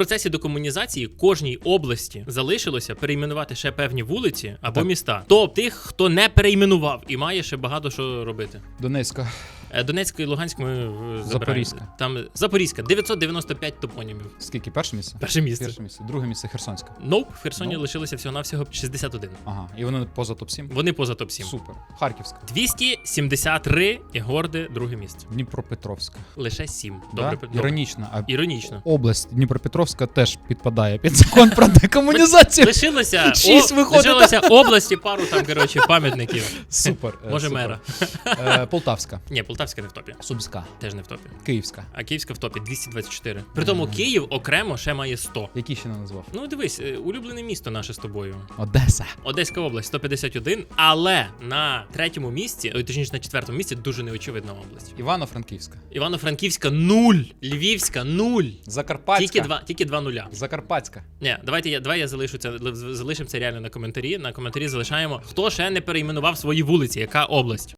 процесі декомунізації кожній області залишилося перейменувати ще певні вулиці або Так. міста. То тих, хто не перейменував і має ще багато що робити. Донецька. Е, Донецька і Луганськ ми е, забираємо. Запорізька. Там Запорізька, 995 топонімів. Скільки? Перше місце? Перше місце. Перше місце. Друге місце Херсонська. Ноп, в Херсоні Ну. лишилося всього-навсього 61. Ага. І вони поза топ-7. Вони поза топ-7. Супер. Харківська. 273 і горде друге місце. Дніпропетровська. Лише 7. Да? Добре, добре. Іронічно. А Іронічно. область Дніпропетровська теж підпадає під закон про декомунізацію. Лишилося, Шість о, виходить. лишилося області, пару там, коротше, пам'ятників. Супер. е, Може, супер. мера. Е, Полтавська. Ні, Полтавська не в топі. Сумська. Теж не в топі. Київська. А Київська в топі 224. При тому Київ окремо ще має 100. Які ще не назвав? Ну дивись, е, улюблене місто наше з тобою. Одеса. Одеська область 151, але на третьому місці, ой, точніше на четвертому місці, дуже неочевидна область. Івано-Франківська. Івано-Франківська 0, Львівська 0. Закарпатська. Тільки два, тільки два нуля. Закарпатська. Ні, давайте я давай я залишу це залишимо це реально на коментарі. На коментарі залишаємо. Хто ще не перейменував свої вулиці? Яка область?